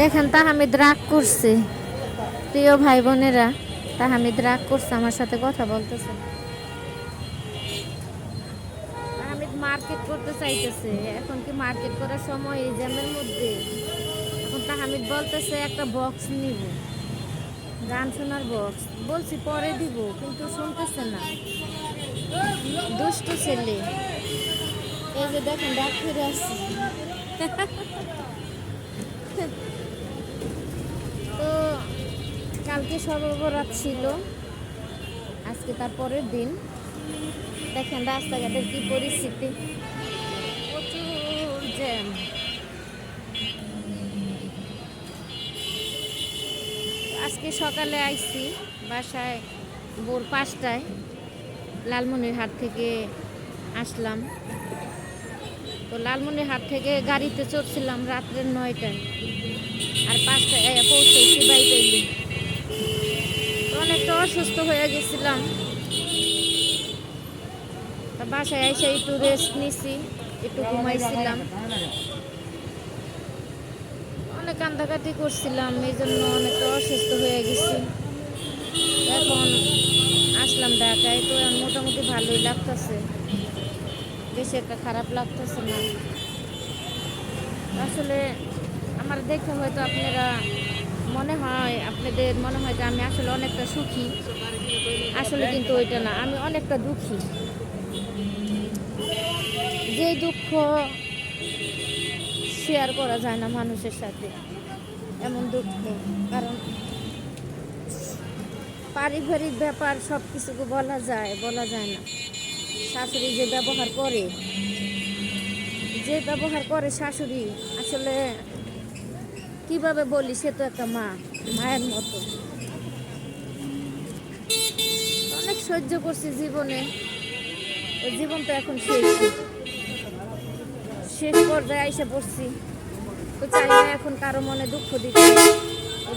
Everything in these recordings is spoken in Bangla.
দেখেন তাহামিদ রাগ করছে। প্রিয় ভাই বোনেরা তাহামিদ রাগ করছে, আমার সাথে কথা বলতেছে। তাহামিদ মার্কেট করতে চাইতেছে। এখন কি মার্কেট করার সময় এই জ্যামের মধ্যে? এখন তাহামিদ বলতেছে, একটা বক্স নিব। গান শোনার বক্স বলছি, পরে দিব, কিন্তু শুনতেছে না। দুষ্ট ছেলে। এই যে দেখেন ডাক ফিরে আসছে তো কালকে সর্বরাত ছিল। আজকে তার পরের দিন। দেখেন রাস্তাঘাটের কি পরিস্থিতি। প্রচুর জ্যাম। আজকে সকালে আইছি বাসায়, ভোর পাঁচটায়। লালমনিরহাট থেকে আসলাম। তো লালমনিরহাট থেকে গাড়িতে চড়ছিলাম রাত্রের নয়টায়। আর পাঁচটায় পৌঁছেছি অনেকটা অসুস্থ হয়ে গেছিলাম। বাসায় এসে একটু রেস্ট নিছি, একটু ঘুমাইছিলাম। অনেক কান্দাকাটি করছিলাম, এই জন্য অনেকটা অসুস্থ হয়ে গেছি। এখন আসলাম ঢাকায়, তো মোটামুটি ভালোই লাগতেছে। বেশি একটা খারাপ লাগতেছে না। আসলে আমার দেখে হয়তো আপনারা মনে হয় আপনাদের মনে হয় যে আমি আসলে অনেকটা সুখী। আসলে কিন্তু ওইটা না, আমি অনেকটা দুঃখী। যে দুঃখ শেয়ার করা যায় না মানুষের সাথে, এমন দুঃখ। কারণ পারিবারিক ব্যাপার সব কিছুকে বলা যায় বলা যায় না। শাশুড়ি যে ব্যবহার করে, যে ব্যবহার করে শাশুড়ি, আসলে কীভাবে বলি, সে তো একটা মা, মায়ের মতো। অনেক সহ্য করছি জীবনে। জীবন তো এখন শেষ। শেষ পর্যায়ে এসে পড়ছি। তো চাই না এখন কারও মনে দুঃখ দিতে।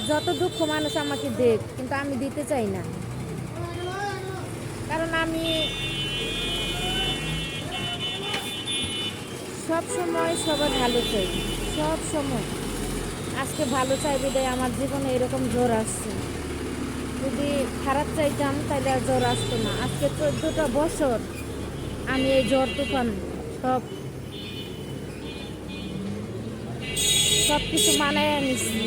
যত দুঃখ মানুষ আমাকে দেখ, কিন্তু আমি দিতে চাই না। কারণ আমি সব সময় সবার ভালো চাই। সব সময় আজকে ভালো চাই বিদায়। আমার জীবনে এরকম জ্বর আসছে। যদি খারাপ চাইতাম, তাহলে আর জ্বর আসতো না। আজকে চোদ্দটা বছর আমি এই জ্বর তুফান সব সব কিছু মানায় আনিছি।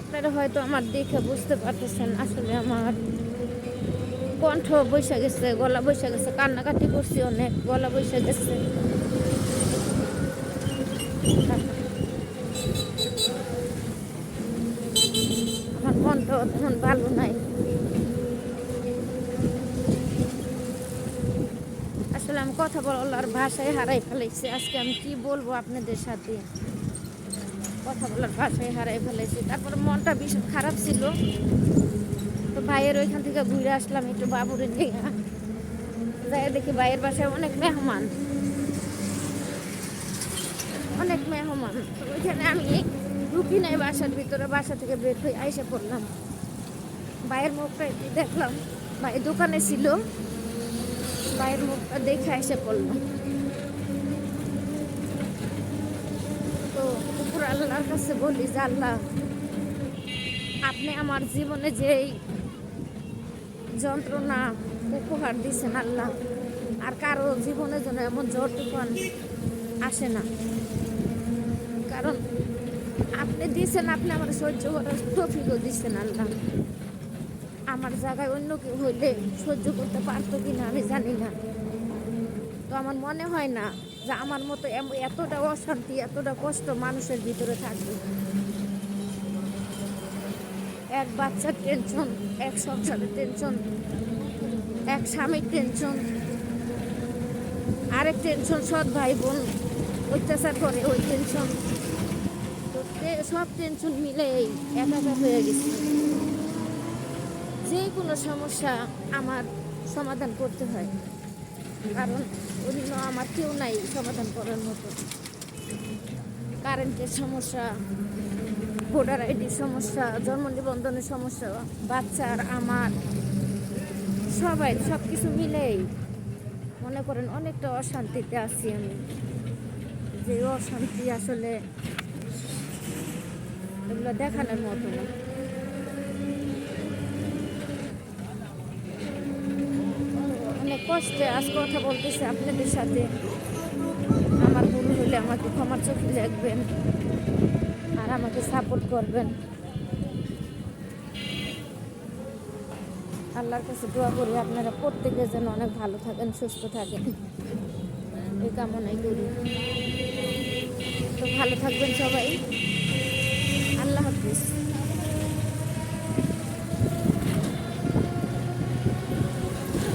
আপনারা হয়তো আমার দেখে বুঝতে পারতেছেন, আসলে আমার কণ্ঠ বসে গেছে, গলা বসে গেছে, কান্নাকাটি করছি অনেক, গলা বসে গেছে। আমার কণ্ঠ তেমন ভালো নাই। আসলে আমি কথা বলার ভাষায় হারাই ফেলেছি। আজকে আমি কি বলব আপনাদের সাথে? কথা বলার ভাষায় হারাই ফেলেছি। তারপরে মনটা ভীষণ খারাপ ছিল। তো ভাইয়ের ওইখান থেকে ঘুরে আসলাম একটু বাবুরে নিয়ে। যাই দেখি ভাইয়ের বাসায় অনেক মেহমান। অনেক মেহমান ওইখানে আমি ঢুকি নাই বাসার ভিতরে, বাসা থেকে বের হয়ে আইসে পড়লাম। ভাইয়ের মুখটা দেখলাম, ভাই দোকানে ছিল। ভাইয়ের মুখটা দেখে এসে পড়লাম। তো উপর আল্লাহর কাছে বলি যে, আল্লাহ, আপনি আমার জীবনে যেই যন্ত্রণা, উপহার দিয়েছেন আল্লাহ, আর কারও জীবনে যেন এমন জ্বর তুফান আসে না। কারণ আপনি দিয়েছেন আপনি আমার সহ্য করার তফিকও দিচ্ছেন আল্লাহ। আমার জায়গায় অন্য কেউ হইলে সহ্য করতে পারতো কিনা আমি জানি না। তো আমার মনে হয় না যে আমার মতো এতটা অশান্তি, এতটা কষ্ট মানুষের ভিতরে থাকবে। এক বাচ্চার টেনশন এক সংসারের টেনশন এক স্বামীর টেনশন আরেক টেনশন সৎ ভাই বোন অত্যাচার করে ওই টেনশন সব টেনশন মিলে এই একা একা হয়ে গেছে। যে কোনো সমস্যা আমার সমাধান করতে হয়। কারণ অন্য আমার কেউ নাই সমাধান করার মতো। কারেন্টের সমস্যা ভোটার আইডির সমস্যা, জন্ম নিবন্ধনের সমস্যা, বাচ্চার, আমার, সবাই সব কিছু মিলেই মনে করেন অনেকটা অশান্তিতে আছি আমি। যে অশান্তি আসলে এগুলো দেখানোর মতো না। অনেক কষ্টে আজ কথা বলতেছে আপনাদের সাথে। আমার ভুল হলে আমাকে ক্ষমার চোখে দেখবেন আর আমাকে সাপোর্ট করবেন। আল্লাহর কাছে দোয়া করি আপনারা প্রত্যেকে যেন অনেক ভালো থাকেন, সুস্থ থাকেন। এই কামনাই করি। তো ভালো থাকবেন সবাই।